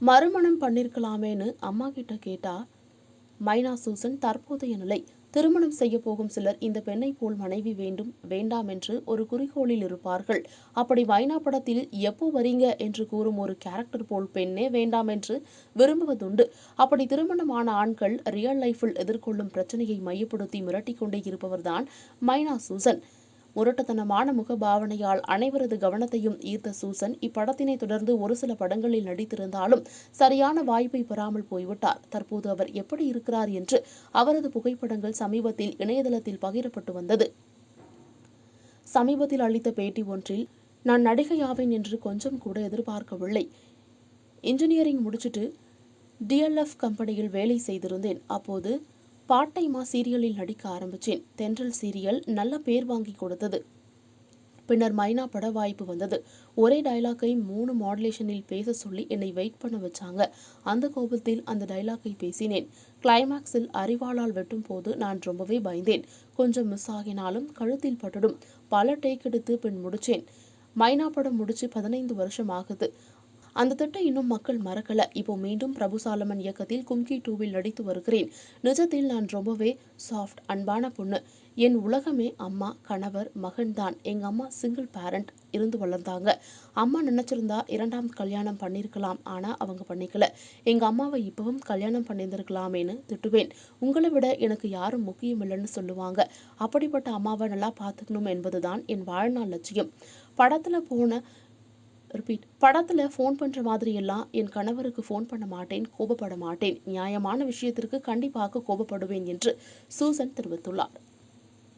மறுமணம் பண்ணிருக்கலாமேன்னு அம்மா கிட்ட கேட்டா மைனா சூசன் தற்போதைய நிலை. திருமணம் செய்ய போகும் சிலர் இந்த பெண்ணை போல் மனைவி வேண்டும் வேண்டாம் என்று ஒரு குறிக்கோளில் இருப்பார்கள். அப்படி மைனா படத்தில் எப்போ வரீங்க என்று கூறும் ஒரு கேரக்டர் போல் பெண்ணே வேண்டாம் என்று விரும்புவதுண்டு. அப்படி திருமணமான ஆண்கள் ரியல் லைஃபில் எதிர்கொள்ளும் பிரச்சனையை மையப்படுத்தி மிரட்டிக்கொண்டே இருப்பவர்தான் மைனா சூசன். முரட்டுத்தனமான முகபாவனையால் அனைவரது கவனத்தையும் ஈர்த்த சூசன் இப்படத்தினை தொடர்ந்து ஒரு சில படங்களில் நடித்திருந்தாலும் சரியான வாய்ப்பை பெறாமல் போய்விட்டார். தற்போது அவர் எப்படி இருக்கிறார் என்று அவரது புகைப்படங்கள் சமீபத்தில் இணையதளத்தில் பகிரப்பட்டு வந்தது. சமீபத்தில் அளித்த பேட்டி ஒன்றில் நான் நடிகையாவேன் என்று கொஞ்சம் கூட எதிர்பார்க்கவில்லை. இன்ஜினியரிங் முடிச்சிட்டு டிஎல்எஃப் கம்பெனியில் வேலை செய்திருந்தேன். அப்போது பார்ட் டைமா சீரியலில் நடிக்க ஆரம்பிச்சேன். தென்றல் சீரியல் நல்ல பேர் வாங்கி கொடுத்தது. பின்னர் மைனா பட வாய்ப்பு வந்தது. ஒரே டைலாக்கை மூணு மாடுலேஷனில் பேச சொல்லி என்னை வெயிட் பண்ண வச்சாங்க. அந்த கோபத்தில் அந்த டைலாக்கை பேசினேன். கிளைமேக்ஸில் அறிவாளால் வெட்டும் போது நான் ரொம்பவே பயந்தேன். கொஞ்சம் மிஸ் ஆகினாலும் கழுத்தில் பட்டுடும். பல டேக் எடுத்து பின் முடிச்சேன். மைனா படம் முடிச்சு பதினைந்து வருஷம் ஆகுது. அந்த திட்டம் இன்னும் மக்கள் மறக்கல. இப்போ மீண்டும் பிரபு சாலமன் இயக்கத்தில் கும்கி டூவில் நடித்து வருகிறேன். நிஜத்தில் நான் ரொம்பவே சாஃப்ட் அன்பான பொண்ணு. என் உலகமே அம்மா கணவர் மகன் தான் எங்கள் அம்மா சிங்கிள் பேரண்ட் இருந்து வளர்ந்தாங்க. அம்மா நினைச்சிருந்தா இரண்டாம் கல்யாணம் பண்ணியிருக்கலாம் ஆனால் அவங்க பண்ணிக்கல. எங்கள் அம்மாவை இப்பவும் கல்யாணம் பண்ணியிருந்திருக்கலாமேன்னு திட்டுவேன். உங்களை விட எனக்கு யாரும் முக்கியம் இல்லைன்னு சொல்லுவாங்க. அப்படிப்பட்ட அம்மாவை நல்லா பார்த்துக்கணும் என்பதுதான் என் வாழ்நாள் லட்சியம். படத்தில் போன ரிப்பீட் படத்துல ஃபோன் பண்ற மாதிரி எல்லாம் என் கணவருக்கு ஃபோன் பண்ண மாட்டேன் கோபப்பட மாட்டேன். நியாயமான விஷயத்திற்கு கண்டிப்பாக கோபப்படுவேன் என்று சூசன் தெரிவித்துள்ளார்.